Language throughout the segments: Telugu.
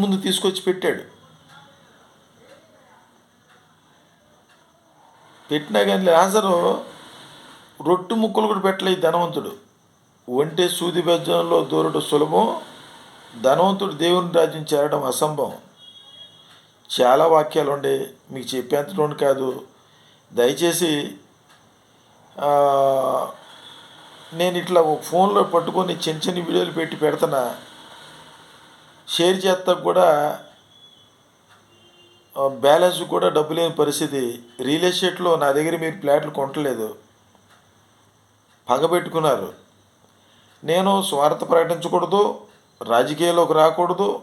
ముందు తీసుకొచ్చి పెట్టాడు. పెట్టినా కానీ లాజరు రొట్టు ముక్కలు కూడా పెట్టలే ధనవంతుడు. ఒంటే సూది బెజ్జంలో దూరడం సులభం. ధనవంతుడు దేవుని రాజ్యం చేరడం అసంభవం. చాలా వాక్యాలు ఉండే. మీకు చెప్పేంతలోని కాదు. దయచేసి నేను ఇట్లా ఫోన్లో పట్టుకొని చిన్న చిన్న వీడియోలు పెట్టి పెడుతున్నా. షేర్ చేస్తా కూడా బ్యాలెన్స్ కూడా డబ్బు లేని పరిస్థితి. రియల్ ఎస్టేట్లో నా దగ్గర మీరు ఫ్లాట్లు కొనట్లేదు. పగబెట్టుకున్నారు. నేను స్వార్థ ప్రకటించకూడదు రాజకీయాల్లోకి రాకూడదు.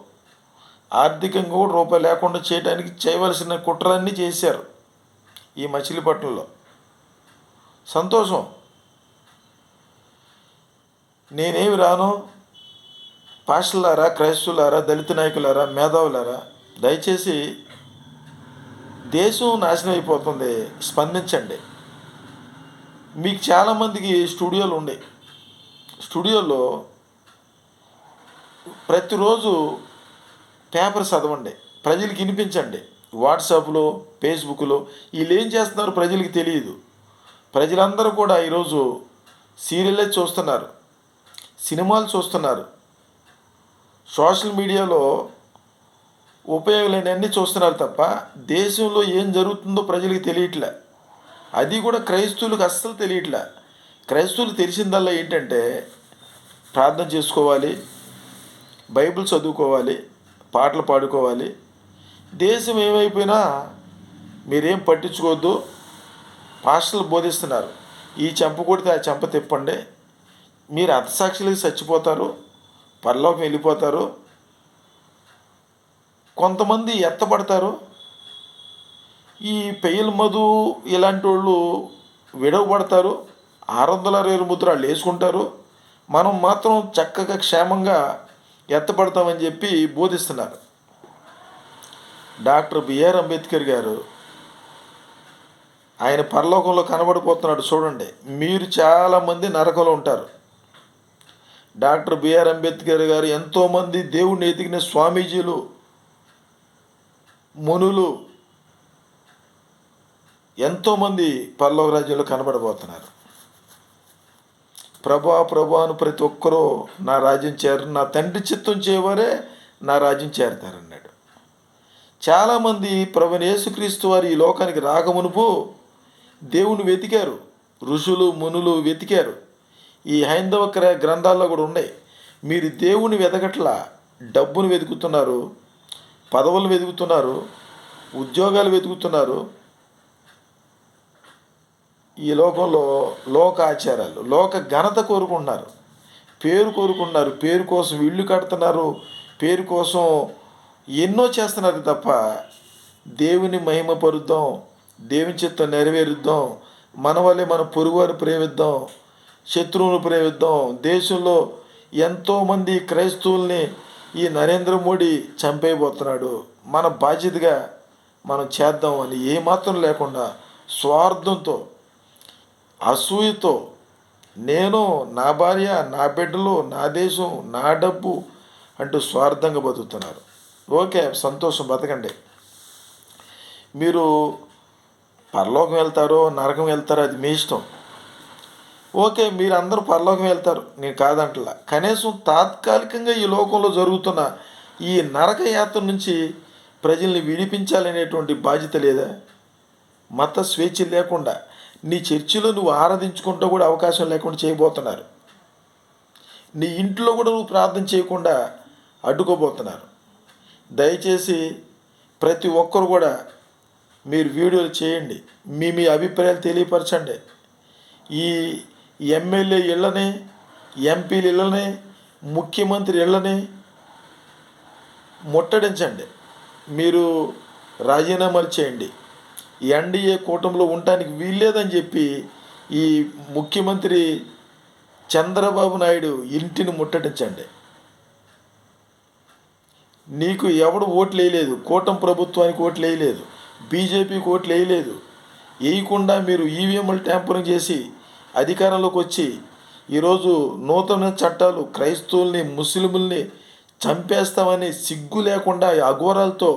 ఆర్థికంగా కూడా రూపాయి లేకుండా చేయడానికి చేయవలసిన కుట్రలన్నీ చేశారు ఈ మచిలీపట్నంలో. సంతోషం. నేనేమి రాను పాస్టర్లారా క్రైస్తవులారా దళిత నాయకులారా మేధావులారా దయచేసి దేశం నాశనం అయిపోతుంది. స్పందించండి. మీకు చాలామందికి స్టూడియోలు ఉండే. స్టూడియోలో ప్రతిరోజు పేపర్ చదవండి. ప్రజలకు వినిపించండి. వాట్సాప్లో ఫేస్బుక్లో వీళ్ళు ఏం చేస్తున్నారు ప్రజలకు తెలియదు. ప్రజలందరూ కూడా ఈరోజు సీరియలే చూస్తున్నారు. సినిమాలు చూస్తున్నారు. సోషల్ మీడియాలో ఉపయోగాలన్నీ చూస్తున్నారు తప్ప దేశంలో ఏం జరుగుతుందో ప్రజలకు తెలియట్లే. అది కూడా క్రైస్తవులకు అస్సలు తెలియట్లే. క్రైస్తవులు తెలిసిందల్లా ఏంటంటే ప్రార్థన చేసుకోవాలి బైబిల్ చదువుకోవాలి పాటలు పాడుకోవాలి. దేశం ఏమైపోయినా మీరేం పట్టించుకోవద్దు పాస్టర్లు బోధిస్తున్నారు. ఈ చెంప కొడితే ఆ చెంప తిప్పండి. మీరు అర్థసాక్షులకి చచ్చిపోతారు. పరలోకం వెళ్ళిపోతారు. కొంతమంది ఎత్తపడతారు ఈ పెయ్యల మధు ఇలాంటి వాళ్ళు విడవబడతారు. ఆరు వందల అరవై ముద్ర వాళ్ళు వేసుకుంటారు. మనం మాత్రం చక్కగా క్షేమంగా ఎత్తపడతామని చెప్పి బోధిస్తున్నారు. డాక్టర్ బిఆర్ అంబేద్కర్ గారు ఆయన పరలోకంలో కనబడిపోతున్నాడు చూడండి. మీరు చాలామంది నరకంలో ఉంటారు. డాక్టర్ బిఆర్ అంబేద్కర్ గారు ఎంతోమంది దేవుణ్ణి ఎదిగిన స్వామీజీలు మునులు ఎంతోమంది పల్లవ రాజ్యంలో కనబడబోతున్నారు. ప్రభా ప్రభా అని ప్రతి ఒక్కరూ నా రాజ్యం చేరు నా తండ్రి చిత్తం చేయవారే నా రాజ్యం చేరతారన్నాడు. చాలామంది ప్రభుని యేసుక్రీస్తు వారు ఈ లోకానికి రాకమునుపు దేవుని వెతికారు ఋషులు మునులు వెతికారు. ఈ హైందవ గ్రంథాల్లో కూడా ఉన్నాయి. మీరు దేవుని వెతకట్లా డబ్బును వెతుకుతున్నారు పదవులు వెతుకుతున్నారు ఉద్యోగాలు వెతుకుతున్నారు. ఈ లోకంలో లోక ఆచారాలు లోక ఘనత కోరుకుంటున్నారు. పేరు కోరుకుంటున్నారు. పేరు కోసం ఇల్లు కడుతున్నారు. పేరు కోసం ఎన్నో చేస్తున్నారు తప్ప దేవుని మహిమ పరుద్దాం దేవుని చిత్తం నెరవేరుద్దాం మన వల్లే మన పొరుగువారు ప్రేమిద్దాం శత్రువును ప్రేమిద్దాం. దేశంలో ఎంతోమంది క్రైస్తవుల్ని ఈ నరేంద్ర మోడీ చంపేయబోతున్నాడు. మన బాధ్యతగా మనం చేద్దాం అని ఏమాత్రం లేకుండా స్వార్థంతో అసూయతో నేను నా భార్య నా బిడ్డలు నా దేశం నా డబ్బు అంటూ స్వార్థంగా బతుకుతున్నారు. ఓకే సంతోషం బతకండి. మీరు పరలోకం వెళ్తారో నరకం వెళ్తారో అది మీ ఇష్టం. ఓకే మీరు అందరూ పరలోకం వెళ్తారు. నేను కాదంటలా. కనీసం తాత్కాలికంగా ఈ లోకంలో జరుగుతున్న ఈ నరక యాత్ర నుంచి ప్రజల్ని విడిపించాలనేటువంటి బాధ్యత లేదా? మత స్వేచ్ఛ లేకుండా నీ చర్చిలో నువ్వు ఆరాధించుకుంటూ కూడా అవకాశం లేకుండా చేయబోతున్నారు. నీ ఇంట్లో కూడా నువ్వు ప్రార్థన చేయకుండా అడ్డుకోబోతున్నారు. దయచేసి ప్రతి ఒక్కరు కూడా మీరు వీడియోలు చేయండి. మీ మీ అభిప్రాయాలు తెలియపరచండి. ఈ ఎమ్మెల్యే ఇళ్ళని ఎంపీల ఇళ్ళని ముఖ్యమంత్రి ఇళ్ళని ముట్టడించండి. మీరు రాజీనామాలు చేయండి ఎన్డీఏ కూటమిలో ఉండటానికి వీల్లేదని చెప్పి ఈ ముఖ్యమంత్రి చంద్రబాబు నాయుడు ఇంటిని ముట్టడించండి. నీకు ఎవడు ఓట్లు వేయలేదు? కూటమి ప్రభుత్వానికి ఓట్లు వేయలేదు. బీజేపీకి ఓట్లు వేయలేదు. వేయకుండా మీరు ఈవీఎంలు ట్యాంపరింగ్ చేసి అధికారంలోకి వచ్చి ఈరోజు నూతన చట్టాలు క్రైస్తవుల్ని ముస్లిముల్ని చంపేస్తామని సిగ్గు లేకుండా అఘోరాలతో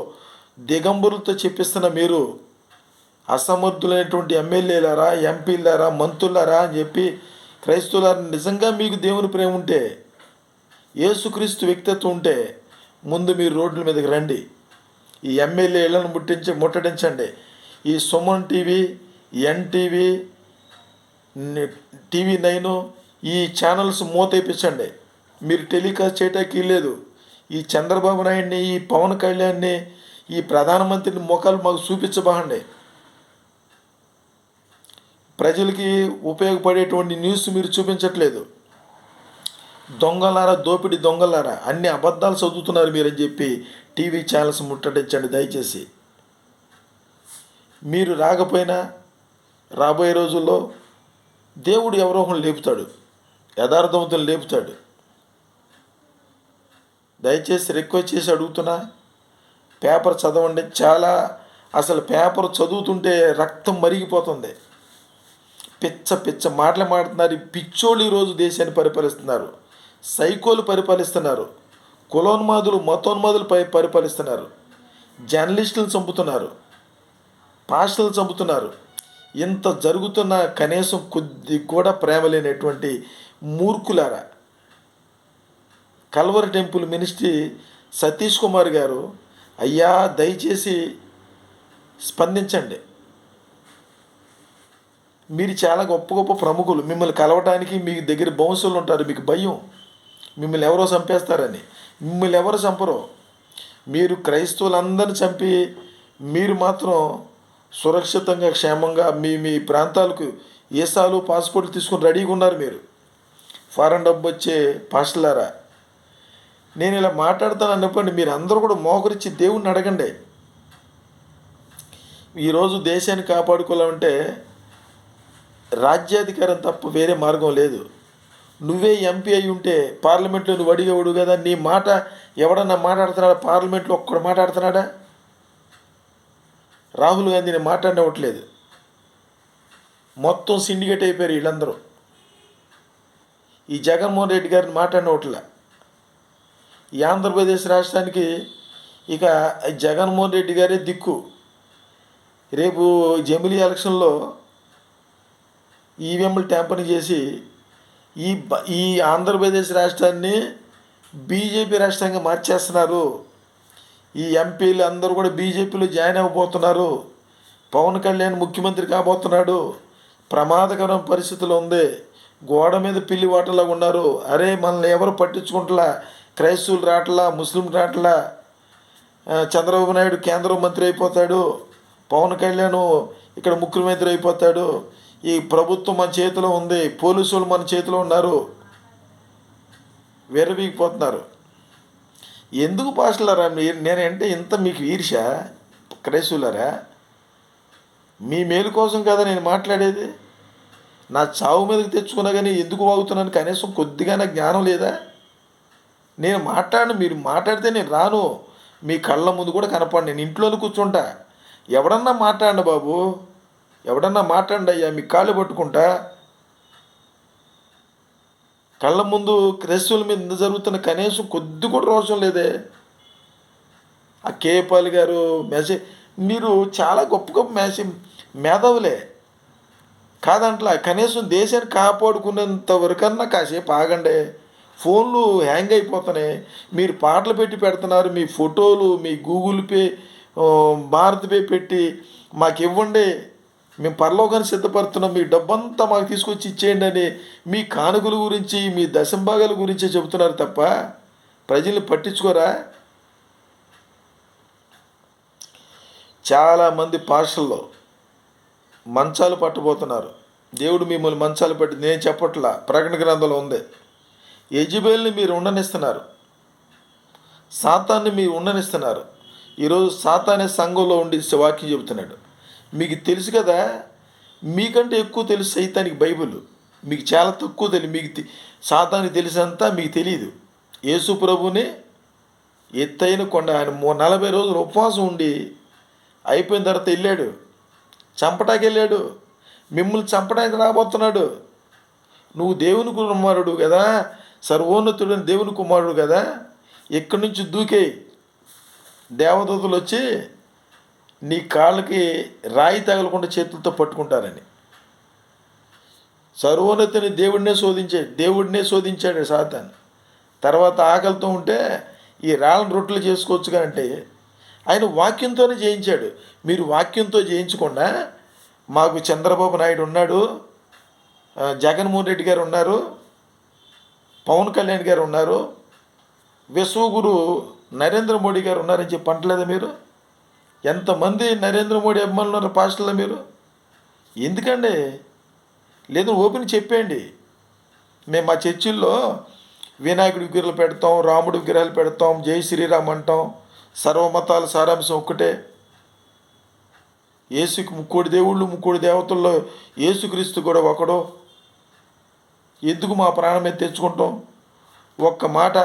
దిగంబరులతో చెప్పిస్తున్న మీరు అసమర్థులైనటువంటి ఎమ్మెల్యేలారా ఎంపీలారా మంత్రులారా అని చెప్పి క్రైస్తవులారా నిజంగా మీకు దేవుని ప్రేమ ఉంటే యేసుక్రీస్తు వ్యక్తిత్వం ఉంటే ముందు మీరు రోడ్ల మీదకి రండి. ఈ ఎమ్మెల్యేలను ముట్టించి ముట్టడించండి. ఈ Suman TV NTV TV nine ఈ ఛానల్స్ మూతేపించండి మీరు టెలికాస్ట్ చేయటానికి లేదు. ఈ చంద్రబాబు నాయుడిని ఈ పవన్ కళ్యాణ్ని ఈ ప్రధానమంత్రిని ముఖాలు మాకు చూపించబాకండి. ప్రజలకి ఉపయోగపడేటువంటి న్యూస్ మీరు చూపించట్లేదు. దొంగలారా దోపిడి దొంగలారా అన్ని అబద్ధాలు చదువుతున్నారు మీరని చెప్పి టీవీ ఛానల్స్ ముట్టడించండి దయచేసి. మీరు రాకపోయినా రాబోయే రోజుల్లో దేవుడు ఎవరో ఒకరు లేపుతాడు? యథార్థవంతులు లేపుతాడు. దయచేసి రిక్వెస్ట్ చేసి అడుగుతున్నా. పేపర్ చదవండి. చాలా అసలు పేపర్ చదువుతుంటే రక్తం మరిగిపోతుంది. పిచ్చ పిచ్చ మాటలు మాడుతున్నారు పిచ్చోళ్ళు ఈరోజు దేశాన్ని పరిపాలిస్తున్నారు. సైకోలు పరిపాలిస్తున్నారు. కులోన్మాదులు మతోన్మాదులు పై పరిపాలిస్తున్నారు. జర్నలిస్టులను చంపుతున్నారు. పాస్టర్లు చంపుతున్నారు. ఇంత జరుగుతున్న కనీసం కొద్ది కూడా ప్రేమ లేనటువంటి మూర్ఖులారా. Calvary temple ministry Satish Kumar garu అయ్యా దయచేసి స్పందించండి. మీరు చాలా గొప్ప గొప్ప ప్రముఖులు. మిమ్మల్ని కలవటానికి మీ దగ్గర బౌన్సులు ఉంటారు మీకు భయం. మిమ్మల్ని ఎవరో చంపేస్తారని. మిమ్మల్ని ఎవరు చంపరు. మీరు క్రైస్తవులందరిని చంపి మీరు మాత్రం సురక్షితంగా క్షేమంగా మీ మీ ప్రాంతాలకు ఏసాలు పాస్పోర్ట్లు తీసుకుని రెడీగా ఉన్నారు మీరు? ఫారెన్ డబ్బు వచ్చే పాస్టలారా నేను ఇలా మాట్లాడతాను అనుకోండి మీరు అందరూ కూడా మోకరించి దేవుణ్ణి అడగండి. ఈరోజు దేశాన్ని కాపాడుకోవాలంటే రాజ్యాధికారం తప్ప వేరే మార్గం లేదు. నువ్వే ఎంపీ అయి ఉంటే పార్లమెంట్లో నువ్వు అడిగేవాడు కదా నీ మాట ఎవడన్నా మాట్లాడుతున్నాడా? పార్లమెంట్లో ఒక్కడు మాట్లాడుతున్నాడా? రాహుల్ గాంధీని మాట్లాడవట్లేదు మొత్తం సిండికేట్ అయిపోయారు వీళ్ళందరూ. ఈ జగన్మోహన్ రెడ్డి గారిని మాట్లాడవట్లే ఈ ఆంధ్రప్రదేశ్ రాష్ట్రానికి ఇక జగన్మోహన్ రెడ్డి గారే దిక్కు. రేపు జమిలీ ఎలక్షన్లో ఈవీఎంలు ట్యాంపరింగ్ చేసి ఈ ఈ ఆంధ్రప్రదేశ్ రాష్ట్రాన్ని బీజేపీ రాష్ట్రంగా మార్చేస్తున్నారు. ఈ ఎంపీలు అందరూ కూడా బీజేపీలో జాయిన్ అవ్వబోతున్నారు. పవన్ కళ్యాణ్ ముఖ్యమంత్రి కాబోతున్నాడు. ప్రమాదకరం పరిస్థితులు ఉంది. గోడ మీద పిల్లి వాటలా ఉన్నారు. అరే మనల్ని ఎవరు పట్టించుకుంటలా? క్రైస్తవులు రాటలా ముస్లిం రాటలా చంద్రబాబు నాయుడు కేంద్ర మంత్రి అయిపోతాడు. పవన్ కళ్యాణ్ ఇక్కడ ముఖ్యమంత్రి అయిపోతాడు. ఈ ప్రభుత్వం మన చేతిలో ఉంది. పోలీసులు మన చేతిలో ఉన్నారు. విరవీగిపోతున్నారు ఎందుకు పాస్టులరా మీరు? నేనంటే ఇంత మీకు ఈర్ష క్రైస్తువులరా? మీ మేలు కోసం కదా నేను మాట్లాడేది? నా చావు మీదకి తెచ్చుకున్నా కానీ ఎందుకు వాగుతున్నాను? కనీసం కొద్దిగా నాకు జ్ఞానం లేదా? నేను మాట్లాడను మీరు మాట్లాడితే నేను రాను. మీ కళ్ళ ముందు కూడా కనపడి నేను ఇంట్లోనే కూర్చుంటా. ఎవడన్నా మాట్లాడండి బాబు. ఎవడన్నా మాట్లాడండి అయ్యా మీ కాళ్ళు పట్టుకుంటా. కళ్ళ ముందు క్రైస్తవుల మీద ఇంత జరుగుతున్న కనీసం కొద్ది కూడా రోషం లేదే. ఆ కేపాల్ గారు మెసేజ్ మీరు చాలా గొప్ప గొప్ప మెసేజ్ మేధావులే. కాదంట్లా కనీసం దేశాన్ని కాపాడుకునేంత వరకన్నా కాసేపు ఆగండి. ఫోన్లు హ్యాంగ్ అయిపోతున్నాయి. మీరు పాటలు పెట్టి పెడుతున్నారు మీ ఫోటోలు మీ గూగుల్ పే భారత్ పే పెట్టి మాకు ఇవ్వండి. మేము పరలోకాన్ని సిద్ధపడుతున్నాం. మీ డబ్బంతా మాకు తీసుకొచ్చి ఇచ్చేయండి అని మీ కానుకల గురించి మీ దశంభాగాల గురించి చెబుతున్నారు తప్ప ప్రజల్ని పట్టించుకోరా? చాలామంది పార్షల్లో మంచాలు పట్టబోతున్నారు. దేవుడు మిమ్మల్ని మంచాలు పట్టి నేను చెప్పట్లా ప్రకటన గ్రంథంలో ఉంది. యజుబేల్ని మీరు ఉండనిస్తున్నారు. సాతాన్ని మీరు ఉండనిస్తున్నారు. ఈరోజు సాతానే సంఘంలో ఉండి వాక్యం చెబుతున్నాడు. మీకు తెలుసు కదా మీకంటే ఎక్కువ తెలుసు సైతానికి బైబిల్. మీకు చాలా తక్కువ తెలియదు మీకు సాతానికి తెలిసినంత మీకు తెలియదు యేసు ప్రభుని ఎత్తైన కొండ ఆయన మూ- నలభై రోజులు ఉపవాసం ఉండి అయిపోయిన తర్వాత వెళ్ళాడు. చంపటానికి వెళ్ళాడు. మిమ్మల్ని చంపడానికి రాబోతున్నాడు. నువ్వు దేవుని కుమారుడు కదా సర్వోన్నతుడైన దేవుని కుమారుడు కదా ఇక్కడి నుంచి దూకేయి దేవదూతలు వచ్చి నీ కాళ్ళకి రాయి తగలకుండా చేతులతో పట్టుకుంటారని. సర్వోన్నతిని దేవుడినే శోధించాడు దేవుడినే శోధించాడు సాతాన్. తర్వాత ఆకలితో ఉంటే ఈ రాళ్ళను రొట్టెలు చేసుకోవచ్చు అంటే ఆయన వాక్యంతోనే జయించాడు. మీరు వాక్యంతో జయించకుండా మాకు చంద్రబాబు నాయుడు ఉన్నాడు జగన్మోహన్ రెడ్డి గారు ఉన్నారు పవన్ కళ్యాణ్ గారు ఉన్నారు విశ్వగురు నరేంద్ర మోడీ గారు ఉన్నారని చెప్పి అంటలేదా మీరు? ఎంతమంది నరేంద్ర మోడీ అభిమానులు ఉన్నారు పాస్టర్లో మీరు? ఎందుకండి? లేదు ఓపెన్ చెప్పేయండి. మేము మా చర్చిల్లో వినాయకుడి విగ్రహాలు పెడతాం రాముడి విగ్రహాలు పెడతాం జై శ్రీరామ్ అంటాం. సర్వమతాల సారాంశం ఒక్కటే. ఏసుకి ముక్కోడి దేవుళ్ళు ముక్కోడి దేవతల్లో ఏసుక్రీస్తు కూడా ఒకడు. ఎందుకు మా ప్రాణం మీద తెచ్చుకుంటాం? ఒక్క మాట.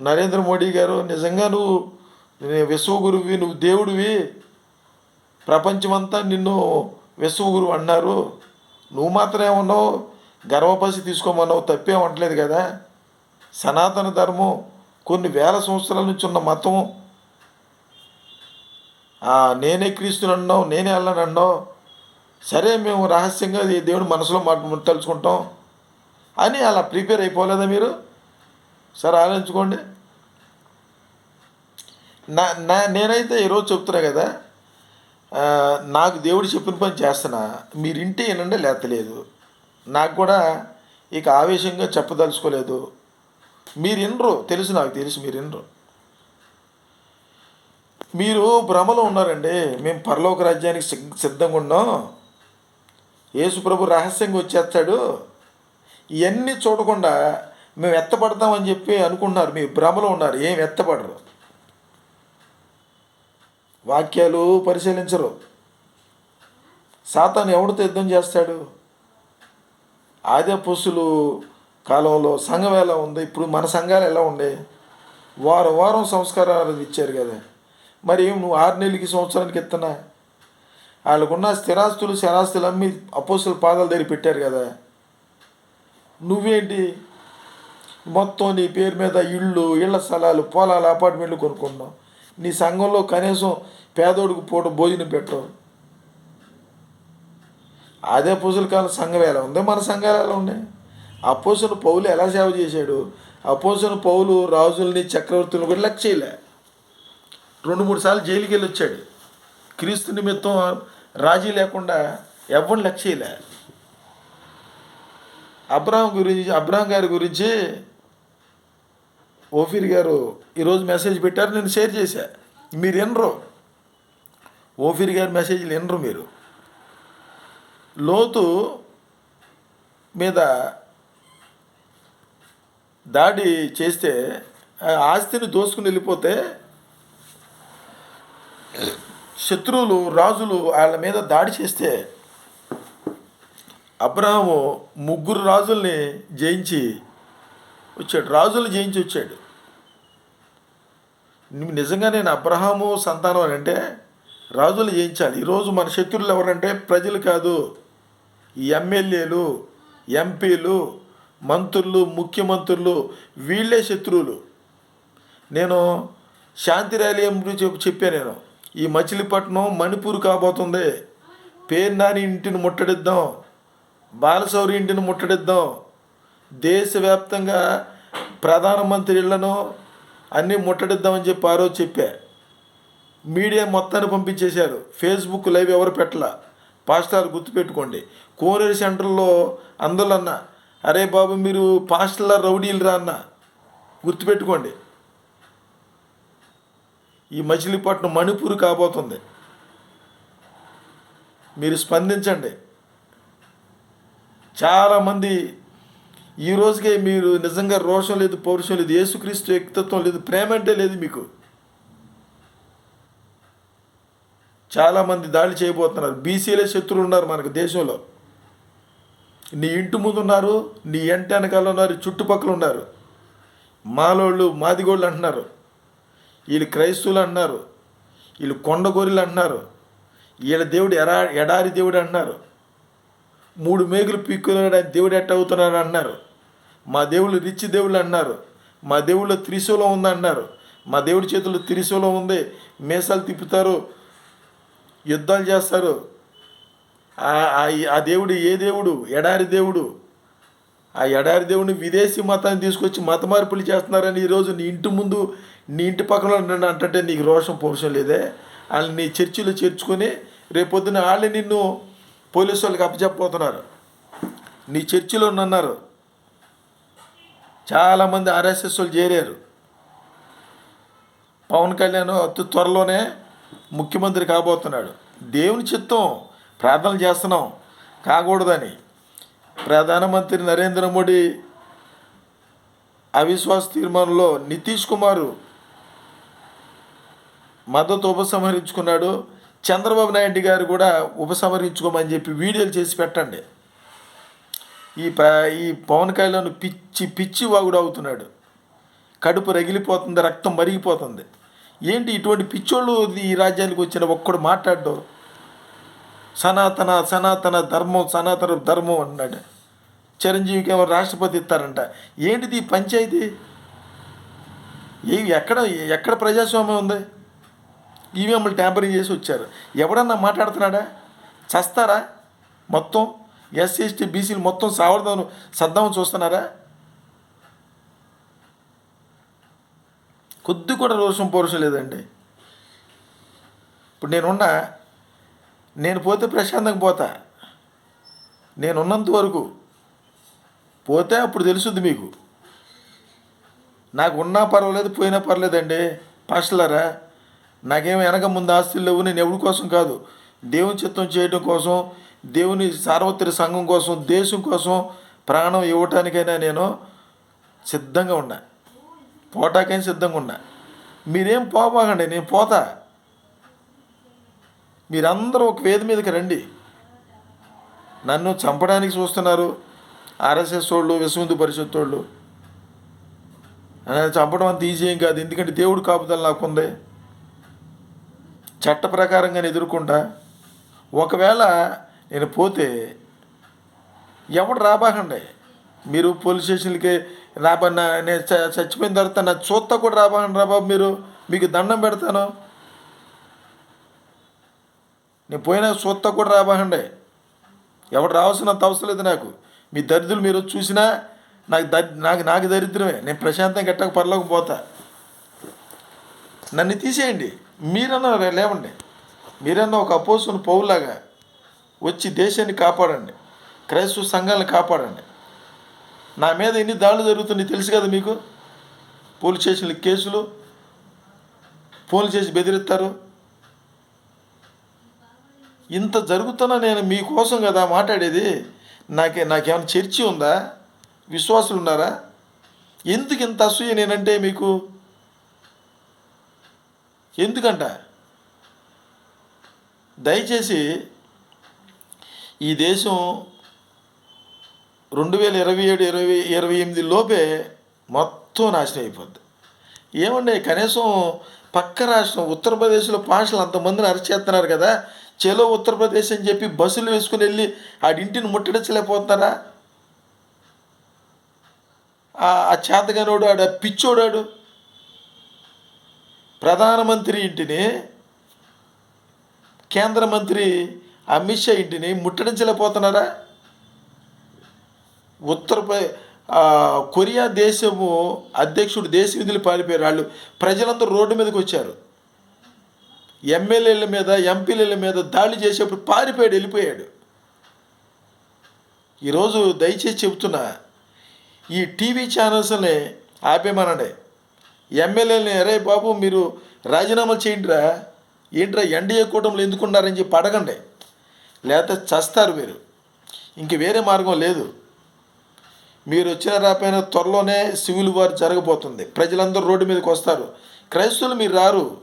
నరేంద్ర మోడీ గారు నిజంగా నువ్వు విశ్వగురువి నువ్వు దేవుడివి. ప్రపంచమంతా నిన్ను విశ్వగురువు అన్నారు. నువ్వు మాత్రం ఏమన్నావు గర్భపసి తీసుకోమన్నావు. తప్పేం కదా. సనాతన ధర్మం కొన్ని వేల సంవత్సరాల నుంచి ఉన్న మతం. నేనే క్రీస్తుని అన్నావు నేనే అల్లని అన్నావు. సరే మేము రహస్యంగా దేవుడు మనసులో మాట తలుచుకుంటాం. అని అలా ప్రిపేర్ అయిపోలేదా మీరు? సరే ఆలోచించుకోండి. నా నా నేనైతే ఈరోజు చెప్తున్నా కదా నాకు దేవుడు చెప్పిన పని చేస్తున్నా మీరు ఇంటి వినండి లేతలేదు నాకు కూడా ఇక ఆవేశంగా చెప్పదలుచుకోలేదు. మీరు వినరు తెలుసు నాకు తెలుసు మీరు వినరు మీరు భ్రమలో ఉన్నారండి మేము పరలోక రాజ్యానికి సిద్ధంగా ఉన్నాం. యేసు ప్రభు రహస్యంగా వచ్చేస్తాడు. ఇవన్నీ చూడకుండా మేము ఎత్తపడతామని చెప్పి అనుకుంటున్నారు మీరు భ్రమలో ఉన్నారు ఏం ఎత్తపడరు. వాక్యాలు పరిశీలించరు. సాతాను ఎవడితో యుద్ధం చేస్తాడు? ఆద్య కాలంలో సంఘం ఎలా ఉంది? ఇప్పుడు మన సంఘాలు ఎలా ఉండే? వారం వారం సంస్కారాలు ఇచ్చారు కదా. మరి ఏం నువ్వు ఆరు నెలలకి సంవత్సరానికి ఎత్తనా? వాళ్ళకున్న స్థిరాస్తులు శరాస్తులు అమ్మి అపోసుల పాదాల దగ్గర పెట్టారు కదా. నువ్వేంటి? మొత్తం నీ పేరు మీద ఇళ్ళు ఇళ్ళ స్థలాలు పొలాలు అపార్ట్మెంట్లు కొనుక్కున్నావు. నీ సంఘంలో కనీసం పేదోడికి పూట భోజనం పెట్టరు అదే పూజల కాలం సంఘం ఎలా ఉందో మన సంఘాలు ఎలా ఉన్నాయి? అపోసన పౌలు ఎలా సేవ చేశాడు? అపోసన పౌలు రాజుల్ని చక్రవర్తులను కూడా లెక్క చేయలే. రెండు మూడు సార్లు జైలుకి వెళ్ళి వచ్చాడు. క్రీస్తు నిమిత్తం రాజీ లేకుండా ఎవరిని లెక్క చేయలే. అబ్రాహం గురించి అబ్రాహం గారి గురించి ఓఫీర్ గారు ఈరోజు మెసేజ్ పెట్టారు నేను షేర్ చేశా. మీరు వినరు. ఓఫీర్ గారి మెసేజ్లు వినరు మీరు. లోతు మీద దాడి చేస్తే ఆ ఆస్తిని దోసుకుని వెళ్ళిపోతే శత్రువులు రాజులు వాళ్ళ మీద దాడి చేస్తే అబ్రహము ముగ్గురు రాజుల్ని జయించి వచ్చాడు. రాజులు జయించి వచ్చాడు. నిజంగా నేను అబ్రహాము సంతానం అని అంటే రాజులు జయించాలి. ఈరోజు మన శత్రువులు ఎవరంటే ప్రజలు కాదు. ఎమ్మెల్యేలు ఎంపీలు మంత్రులు ముఖ్యమంత్రులు వీళ్ళే శత్రువులు. నేను శాంతి ర్యాలీ గురించి చెప్పి చెప్పాను నేను. ఈ మచిలీపట్నం మణిపూర్ కాబోతుంది. పేర్నాని ఇంటిని ముట్టడిద్దాం. బాలశౌరి ఇంటిని ముట్టడిద్దాం. దేశవ్యాప్తంగా ప్రధానమంత్రి ఇళ్ళను అన్నీ ముట్టడిద్దామని చెప్పి ఆ రోజు చెప్పా. మీడియా మొత్తాన్ని పంపించేశారు. ఫేస్బుక్ లైవ్ ఎవరు పెట్టలా? పాస్టర్ గుర్తుపెట్టుకోండి. కోనేరు సెంటర్లో అందులన్న అరే బాబు మీరు పాస్టర్ల రౌడీలు రా అన్న గుర్తుపెట్టుకోండి. ఈ మచిలీపట్నం మణిపూర్ కాబోతుంది. మీరు స్పందించండి. చాలామంది ఈ రోజుకే మీరు నిజంగా రోషం లేదు పౌరుషం లేదు యేసుక్రీస్తు వ్యక్తిత్వం లేదు ప్రేమ అంటే లేదు మీకు. చాలామంది దాడి చేయబోతున్నారు. బీసీలే శత్రువులు ఉన్నారు మనకు దేశంలో. నీ ఇంటి ముందు ఉన్నారు నీ ఎంట వెనకాల ఉన్నారు చుట్టుపక్కల ఉన్నారు. మాలోళ్ళు మాదిగోళ్ళు అంటున్నారు. వీళ్ళు క్రైస్తవులు అంటున్నారు. వీళ్ళు కొండ గొర్రెలు అంటున్నారు. వీళ్ళ దేవుడు ఎరా ఎడారి దేవుడు అంటున్నారు. మూడు మేకులు పీక్కున్నాడు దేవుడు ఎట్ట అవుతున్నాడు అంటున్నారు. మా దేవుళ్ళు రిచ్ దేవుళ్ళు అంటున్నారు. మా దేవుళ్ళు త్రిశూలం ఉందన్నారు మా దేవుడి చేతుల్లో త్రిశూలం ఉంది. మీసాలు తిప్పుతారు. యుద్ధాలు చేస్తారు. ఆ- ఆ- దేవుడు ఏ దేవుడు? ఎడారి దేవుడు. ఆ ఎడారి దేవుడిని విదేశీ మతాన్ని తీసుకొచ్చి మత మార్పులు చేస్తున్నారని ఈరోజు నీ ఇంటి ముందు నీ ఇంటి పక్కన ఉండండి అంటే నీకు రోషం పౌరుషం లేదే? వాళ్ళని నీ చర్చిలో చేర్చుకొని రేపొద్దున వాళ్ళు నిన్ను పోలీసు వాళ్ళకి అప్పచెప్పబోతున్నారు. నీ చర్చిలో ఉన్నారు చాలామంది ఆర్ఎస్ఎస్ వాళ్ళు చేరారు. పవన్ కళ్యాణ్ అతి త్వరలోనే ముఖ్యమంత్రి కాబోతున్నాడు. దేవుని చిత్తం ప్రార్థన చేస్తున్నాం. కాకూడదని. ప్రధానమంత్రి నరేంద్ర మోడీ అవిశ్వాస తీర్మానంలో నితీష్ కుమారు మద్దతు ఉపసంహరించుకున్నాడు. చంద్రబాబు నాయుడు గారు కూడా ఉపసంహరించుకోమని చెప్పి వీడియోలు చేసి పెట్టండి. ఈ ప ఈ పవన్ కళ్యాణ్ పిచ్చి పిచ్చి వాగుడు అవుతున్నాడు. కడుపు రగిలిపోతుంది రక్తం మరిగిపోతుంది. ఏంటి ఇటువంటి పిచ్చోళ్ళు ఈ రాజ్యానికి వచ్చిన ఒక్కడు మాట్లాడ్డు? సనాతన సనాతన ధర్మం సనాతన ధర్మం అన్నాడు. చిరంజీవికి ఏమో రాష్ట్రపతి ఇస్తారంట. ఏంటిది పంచాయతీ? ఏ ఎక్కడ ఎక్కడ ప్రజాస్వామ్యం ఉంది? ఇవి మమ్మల్ని ట్యాంపరింగ్ చేసి వచ్చారు. ఎవడన్నా మాట్లాడుతున్నాడా? చస్తారా? మొత్తం ఎస్సీ ఎస్టీ బీసీలు మొత్తం సావడదాం సద్దామని చూస్తున్నారా? కొద్ది కూడా రోషం పౌరుషం లేదండి ఇప్పుడు నేనున్నా నేను పోతే ప్రశాంతంగా పోతా. నేనున్నంత వరకు పోతే అప్పుడు తెలుసుద్ది మీకు. నాకు ఉన్నా పర్వాలేదు పోయినా పర్లేదండి పాస్టలరా నాకేం వెనక ముందు ఆస్తులు లేవు నేను ఎవరి కోసం కాదు. దేవుని చిత్తం చేయడం కోసం దేవుని సార్వత్రిక సంఘం కోసం దేశం కోసం ప్రాణం ఇవ్వటానికైనా నేను సిద్ధంగా ఉన్నా. పోటాకేం సిద్ధంగా ఉన్నా మీరేం పోబాగండి నేను పోతా. మీరందరూ ఒక వేది మీదకి రండి. నన్ను చంపడానికి చూస్తున్నారు ఆర్ఎస్ఎస్ వాళ్ళు విశ్వహిందు పరిషత్ వాళ్ళు. చంపడం అంత ఈజీ ఏం కాదు ఎందుకంటే దేవుడు కాపుదల నాకుంది. చట్ట ప్రకారంగా ఎదుర్కొంటా. ఒకవేళ నేను పోతే ఎవడు రాబాకండి? మీరు పోలీస్ స్టేషన్లకి రాబన్న నేను చ- చచ్చిపోయిన తర్వాత నా చూస్తా కూడా రాబాను రాబాబు మీరు. మీకు దండం పెడతాను. నేను పోయినా చూత్త కూడా రాబాకండి ఎవడు రావాల్సినంత అవసరం లేదు నాకు. మీ దరిద్రులు మీరు వచ్చి చూసినా నాకు దరి నాకు నాకు దరిద్రమే. నేను ప్రశాంతంగా గట్టక పరలోకి పోతా. నన్ను తీసేయండి. మీరన్నా లేవండి. మీరన్నా ఒక అపోసుని పౌలాగా వచ్చి దేశాన్ని కాపాడండి. క్రైస్తవ సంఘాలను కాపాడండి. నా మీద ఎన్ని దాడులు జరుగుతున్నాయి తెలుసు కదా మీకు? పోలీస్ స్టేషన్ల కేసులు ఫోన్లు చేసి బెదిరిస్తారు. ఇంత జరుగుతున్నా నేను మీకోసం కదా మాట్లాడేది? నాకే నాకేమైనా చర్చి ఉందా? విశ్వాసులు ఉన్నారా? ఎందుకు ఇంత అసూయ నేనంటే మీకు? ఎందుకంట? దయచేసి ఈ దేశం రెండు వేల ఇరవై ఏడు ఇరవై ఇరవై ఎనిమిది లోపే మొత్తం నాశనం అయిపోద్ది. ఏమండి కనీసం పక్క రాష్ట్రం ఉత్తరప్రదేశ్లో పాషలు అంతమందిని అరిచేస్తున్నారు కదా చెలో ఉత్తరప్రదేశ్ అని చెప్పి బస్సులు వేసుకుని వెళ్ళి ఆడింటిని ముట్టడించలేకపోతున్నారా? ఆ ఆ చేతగానోడు ఆడ పిచ్చోడాడు. ప్రధానమంత్రి ఇంటిని కేంద్ర మంత్రి అమిత్ షా ఇంటిని ముట్టడించలేకపోతున్నారా? ఉత్తర కొరియా దేశము అధ్యక్షుడు దేశ విధులు పారిపోయారు వాళ్ళు ప్రజలందరూ రోడ్డు మీదకి వచ్చారు. ఎమ్మెల్యేల మీద ఎంపీల మీద దాడి చేసేప్పుడు పారిపోయాడు వెళ్ళిపోయాడు. ఈరోజు దయచేసి చెబుతున్నా ఈ టీవీ ఛానల్స్ని ఆపేమనండి. ఎమ్మెల్యేలని అరే బాబు మీరు రాజీనామా చేయండిరా ఏంట్రా ఎన్డీఏ కూటమిలో ఎందుకున్నారని చెప్పి అడగండి. లేకపోతే చస్తారు మీరు. ఇంక వేరే మార్గం లేదు. మీరు వచ్చిన రాపోయిన త్వరలోనే సివిల్ వార్ జరగబోతుంది. ప్రజలందరూ రోడ్డు మీదకి వస్తారు. క్రైస్తవులు మీరు రారు.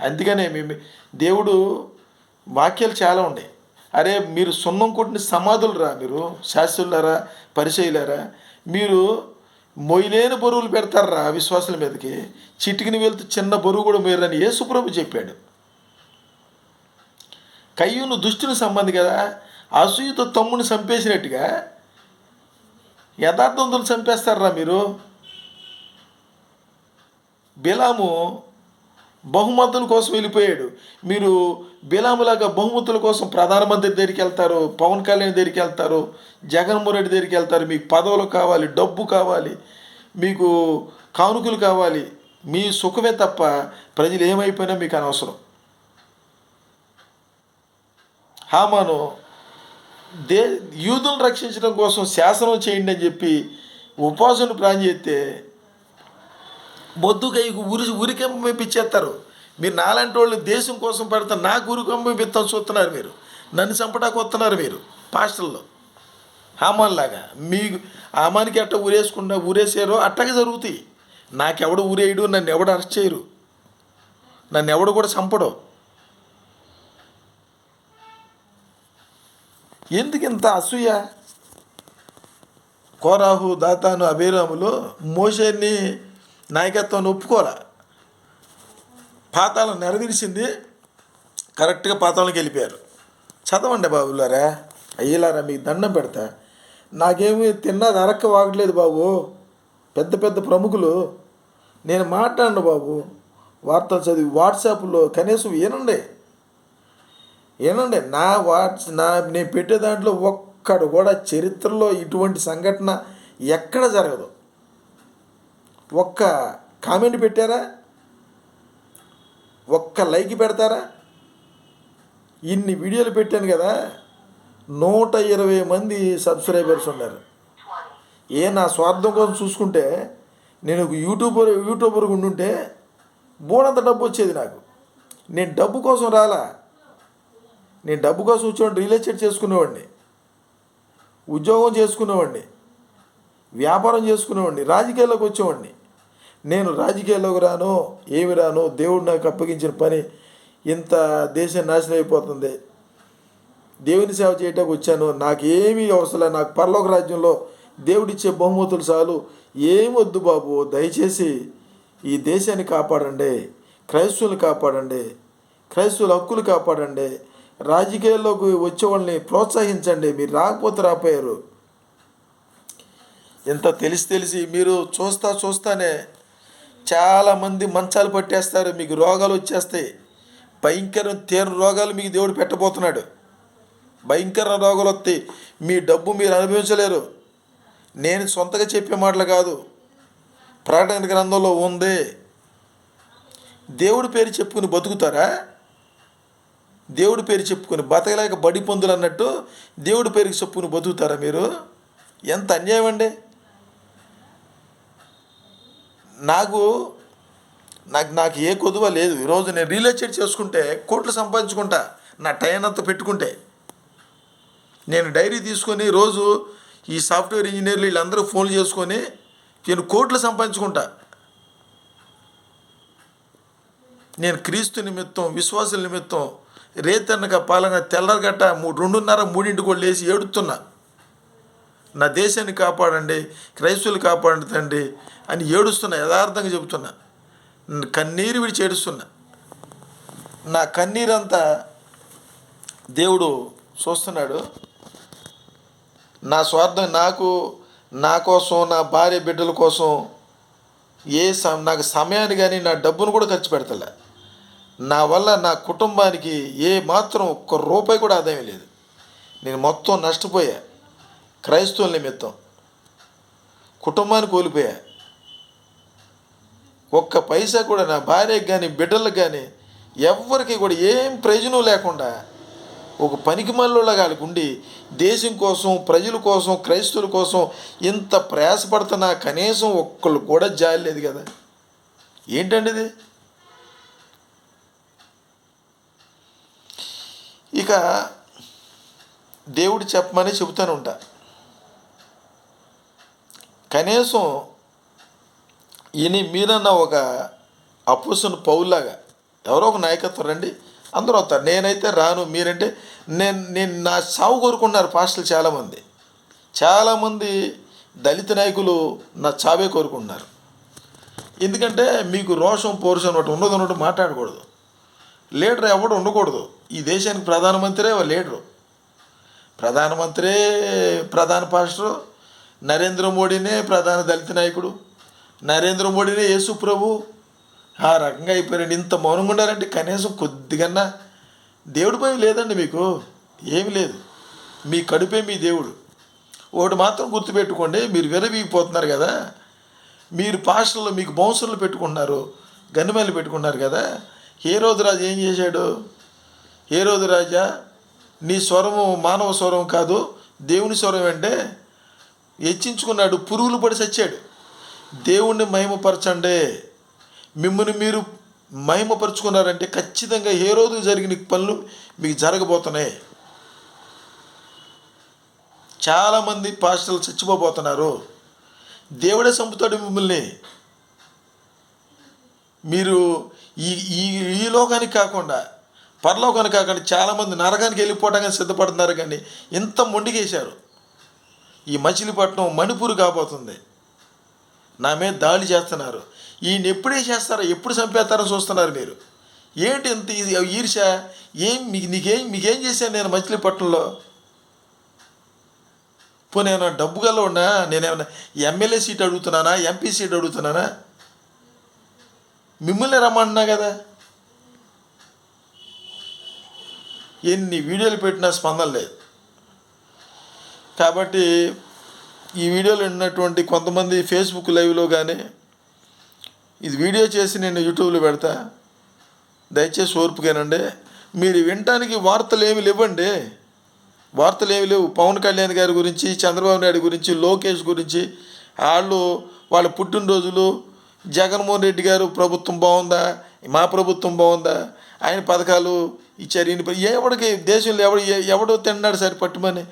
అందుకనే మీ దేవుడు వాక్యాలు చాలా ఉన్నాయి. అరే మీరు సున్నం కొట్టిన సమాధులు రా మీరు శాస్త్రులారా పరిచయలారా. మీరు మొయ్యలేని బరువులు పెడతారా విశ్వాసుల మీదకి? చిటికిని వెళ్తూ చిన్న బరువు కూడా మీరని యేసుప్రభు చెప్పాడు. కయ్యూను దుష్టుని సంబంధి కదా అసూయతో తమ్ముని చంపేసినట్టుగా యథార్థవంతులు చంపేస్తారా మీరు? బిలాము బహుమతుల కోసం వెళ్ళిపోయాడు. మీరు బిలాములాగా బహుమతుల కోసం ప్రధానమంత్రి దగ్గరికి వెళ్తారు పవన్ కళ్యాణ్ దగ్గరికి వెళ్తారు జగన్మోహన్ రెడ్డి దగ్గరికి వెళ్తారు. మీకు పదవులు కావాలి డబ్బు కావాలి మీకు కానుకలు కావాలి మీ సుఖమే తప్ప ప్రజలు ఏమైపోయినా మీకు అనవసరం. హామాను దే యూదులను రక్షించడం కోసం శాసనం చేయండి అని చెప్పి ఉపవాసం ప్లాన్ చేస్తే మొద్దుగా ఉరి ఉరికంప పంపించేస్తారు మీరు నాలాంటి వాళ్ళు దేశం కోసం పెడతారు నాకు ఉరికంప పంపిస్తాం చూస్తున్నారు మీరు. నన్ను చంపడానికి వస్తున్నారు మీరు పాస్టల్లో హామాన్లాగా మీ హామానికి అట్ట ఊరేసుకున్నా ఊరేసారో అట్టగా జరుగుతాయి. నాకెవడు ఊరేయడు నన్ను ఎవడు అరెస్ట్ చేయరు. నన్ను ఎవడు కూడా చంపడు. ఎందుకు ఇంత అసూయ? కోరాహు దాతాను అభిరాములు మోషేని నాయకత్వాన్ని ఒప్పుకోరా? పాతాలను నెరవేర్చింది. కరెక్ట్గా పాతాళంకి వెళ్ళిపోయారు. చదవండి బాబులారా. అయ్యేలారా మీకు దండం పెడతా. నాకేమీ తిన్నది అరక్క వాగట్లేదు బాబు. పెద్ద పెద్ద ప్రముఖులు. నేను మాట్లాడను బాబు. వార్తలు చదివి వాట్సాప్లో కనీసం వినండి. ఏనండి నా వాట్స్ నా నేను పెట్టే దాంట్లో ఒక్కడు కూడా చరిత్రలో ఇటువంటి సంఘటన ఎక్కడ జరగదు. ఒక్క కామెంట్ పెట్టారా? ఒక్క లైక్ పెడతారా? ఇన్ని వీడియోలు పెట్టాను కదా నూట ఇరవై మంది సబ్స్క్రైబర్స్ ఉన్నారు. ఏ నా స్వార్థం కోసం చూసుకుంటే నేను ఒక యూట్యూబర్ యూట్యూబర్ ఉండుంటే బోనంత డబ్బు వచ్చేది నాకు. నేను డబ్బు కోసం రాలా? నేను డబ్బు కోసం వచ్చేవాడిని రియల్ ఎస్టేట్ చేసుకునేవాడిని. ఉద్యోగం చేసుకునేవాడిని. వ్యాపారం చేసుకునేవాడిని. రాజకీయాల్లోకి వచ్చేవాడిని. నేను రాజకీయాల్లోకి రాను ఏమి రాను దేవుడు నాకు అప్పగించిన పని ఇంత దేశం నాశనం అయిపోతుంది. దేవుని సేవ చేయటానికి వచ్చాను. నాకేమీ అవసరం నాకు పరలోక రాజ్యంలో దేవుడిచ్చే బహుమతులు చాలు. ఏమొద్దు వద్దు బాబు దయచేసి ఈ దేశాన్ని కాపాడండి. క్రైస్తవులు కాపాడండి. క్రైస్తవుల హక్కులు కాపాడండి. రాజకీయాల్లోకి వచ్చే వాళ్ళని ప్రోత్సహించండి మీరు రాకపోతే రాపోయారు. ఇంత తెలిసి తెలిసి మీరు చూస్తా చూస్తానే చాలామంది మంచాలు పట్టేస్తారు మీకు రోగాలు వచ్చేస్తాయి. భయంకర తీవ్ర రోగాలు మీకు దేవుడు పెట్టబోతున్నాడు. భయంకర రోగాలు వస్తాయి. మీ డబ్బు మీరు అనుభవించలేరు. నేను సొంతగా చెప్పే మాటలు కాదు. ప్రకటన గ్రంథంలో ఉంది. దేవుడి పేరు చెప్పుకుని బతుకుతారా? దేవుడి పేరు చెప్పుకొని బతకలేక బడి పొందులు అన్నట్టు దేవుడి పేరుకి చెప్పుకుని బతుకుతారా మీరు? ఎంత అన్యాయం అండి. నాకు నాకు నాకు ఏ కొదువ లేదు. ఈరోజు నేను రియల్ ఎస్టేట్ చేసుకుంటే కోట్లు సంపాదించుకుంటా. నా టైం అంతా పెట్టుకుంటే. నేను డైరీ తీసుకొని రోజు ఈ సాఫ్ట్వేర్ ఇంజనీర్లు వీళ్ళందరూ ఫోన్లు చేసుకొని నేను కోట్లు సంపాదించుకుంటా. నేను క్రీస్తు నిమిత్తం విశ్వాసుల నిమిత్తం రేతన్నక పాలన తెల్లరగట్ట మూడు రెండున్నర మూడింటి కూడా లేచి ఏడుతున్నా. నా దేశాన్ని కాపాడండి క్రైస్తువులు కాపాడండి తండ్రి అని ఏడుస్తున్నా యథార్థంగా చెబుతున్నా. కన్నీరు విడిచి ఏడుస్తున్నా. నా కన్నీరంతా దేవుడు చూస్తున్నాడు. నా స్వార్థం నాకు నా కోసం నా భార్య బిడ్డల కోసం ఏ సమ నాకు సమయాన్ని కానీ నా డబ్బును కూడా ఖర్చు పెడతలే. నా వల్ల నా కుటుంబానికి ఏ మాత్రం ఒక్క రూపాయి కూడా ఆదాయం లేదు. నేను మొత్తం నష్టపోయా. క్రైస్తవుల నిమిత్తం. కుటుంబాన్ని కోల్పోయా. ఒక్క పైసా కూడా నా భార్యకి కానీ బిడ్డలకు కానీ ఎవ్వరికి కూడా ఏం ప్రయోజనం లేకుండా ఒక పనికి మళ్ళలాగా ఉండి దేశం కోసం ప్రజల కోసం క్రైస్తవుల కోసం ఇంత ప్రయాసపడుతున్నా కనీసం ఒక్కళ్ళు కూడా జాలి లేదు కదా. ఏంటండి ఇది? ఇక దేవుడు చెప్పమని చెబుతాను ఉంటా కనీసం ఈయన మీరన్న ఒక అప్పుసును పౌల్లాగా ఎవరో ఒక నాయకత్వం రండి అందరూ వస్తారు. నేనైతే రాను మీరంటే నేను నేను నా సావు కోరుకున్నారు పాస్టర్లు చాలామంది. చాలామంది దళిత నాయకులు నా చావే కోరుకుంటున్నారు. ఎందుకంటే మీకు రోషం పోరుషం ఒకటి ఉన్నది ఉన్నట్టు మాట్లాడకూడదు. లీడర్ ఎవడు ఉండకూడదు. ఈ దేశానికి ప్రధానమంత్రే లీడరు. ప్రధానమంత్రే ప్రధాన పాస్టరు నరేంద్ర మోడీనే ప్రధాన దళిత నాయకుడు నరేంద్ర మోడీనే యేసు ప్రభు. ఆ రకంగా అయిపోయారండి ఇంత మౌనంగా ఉండాలంటే కనీసం కొద్దిగన్నా దేవుడి భయం లేదండి మీకు? ఏమి లేదు. మీ కడుపే మీ దేవుడు. ఒకటి మాత్రం గుర్తుపెట్టుకోండి మీరు విరవీగిపోతున్నారు కదా. మీరు పాస్టర్లు మీకు బౌన్సర్లు పెట్టుకున్నారు గన్నిమేలు పెట్టుకున్నారు కదా. ఏ రోజు రాజు ఏం చేశాడు? ఏ రోజు రాజా? నీ స్వరము మానవ స్వరం కాదు దేవుని స్వరం అంటే హెచ్చించుకున్నాడు పురుగులు పడి చచ్చాడు. దేవుణ్ణి మహిమపరచండి. మిమ్మల్ని మీరు మహిమపరుచుకున్నారంటే ఖచ్చితంగా ఏ రోజు జరిగిన పనులు మీకు జరగబోతున్నాయి. చాలామంది పాస్టర్లు చచ్చిపోబోతున్నారు. దేవుడే చంపుతాడు మిమ్మల్ని. మీరు ఈ ఈ ఈ లోకానికి కాకుండా పరలోకానికి కాకుండా చాలామంది నరకానికి వెళ్ళిపోవటానికి సిద్ధపడుతున్నారు కానీ ఇంత మొండిగేశారు. ఈ మచిలీపట్నం మణిపూర్ కాబోతుంది. నా మీద దాడి చేస్తున్నారు. ఈయన ఎప్పుడే చేస్తారో ఎప్పుడు చంపేస్తారో చూస్తున్నారు మీరు. ఏంటి ఇంత ఈర్ష? ఏం మీకు నీకేం మీకేం చేశాను నేను మచిలీపట్నంలో? పోనీ ఏమైనా డబ్బు గల ఉన్నా నేనేమన్నా ఎమ్మెల్యే సీట్ అడుగుతున్నానా? ఎంపీ సీట్ అడుగుతున్నానా? మిమ్మల్ని రమ్మంటున్నా కదా. ఎన్ని వీడియోలు పెట్టినా స్పందన లేదు. కాబట్టి ఈ వీడియోలో ఉన్నటువంటి కొంతమంది ఫేస్బుక్ లైవ్లో కానీ ఇది వీడియో చేసి నేను యూట్యూబ్లో పెడతా. దయచేసి ఓర్పుగానండి మీరు వినటానికి వార్తలు ఏమి లేవండి. వార్తలు ఏమి లేవు. పవన్ కళ్యాణ్ గారి గురించి చంద్రబాబు నాయుడు గురించి లోకేష్ గురించి వాళ్ళు వాళ్ళ పుట్టినరోజులు జగన్మోహన్ రెడ్డి గారు ప్రభుత్వం బాగుందా? మా ప్రభుత్వం బాగుందా? ఆయన పథకాలు ఇచ్చారు ఈయన ఎవడికి దేశంలో ఎవడు ఎవడో తిన్నాడు సరి పట్టుమని